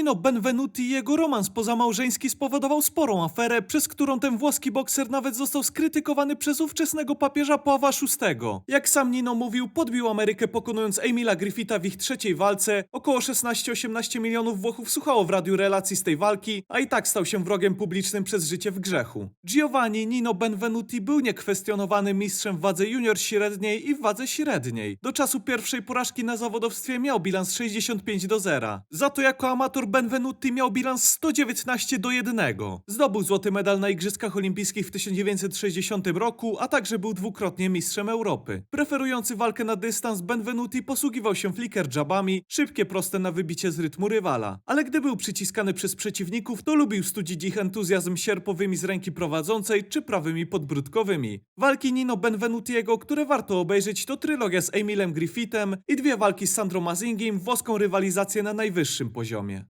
Nino Benvenuti jego romans pozamałżeński spowodował sporą aferę, przez którą ten włoski bokser nawet został skrytykowany przez ówczesnego papieża Pawła VI. Jak sam Nino mówił, podbił Amerykę pokonując Emila Griffitha w ich trzeciej walce. Około 16-18 milionów Włochów słuchało w radiu relacji z tej walki, a i tak stał się wrogiem publicznym przez życie w grzechu. Giovanni Nino Benvenuti był niekwestionowany mistrzem w wadze junior średniej i w wadze średniej. Do czasu pierwszej porażki na zawodowstwie miał bilans 65 do 0. Za to jako amator Benvenuti miał bilans 119 do 1. Zdobył złoty medal na Igrzyskach Olimpijskich w 1960 roku, a także był dwukrotnie mistrzem Europy. Preferujący walkę na dystans, Benvenuti posługiwał się flicker jabami, szybkie proste na wybicie z rytmu rywala. Ale gdy był przyciskany przez przeciwników, to lubił studzić ich entuzjazm sierpowymi z ręki prowadzącej czy prawymi podbródkowymi. Walki Nino Benvenutiego, które warto obejrzeć, to trylogia z Emilem Griffithem i dwie walki z Sandro Mazingiem, włoską rywalizację na najwyższym poziomie.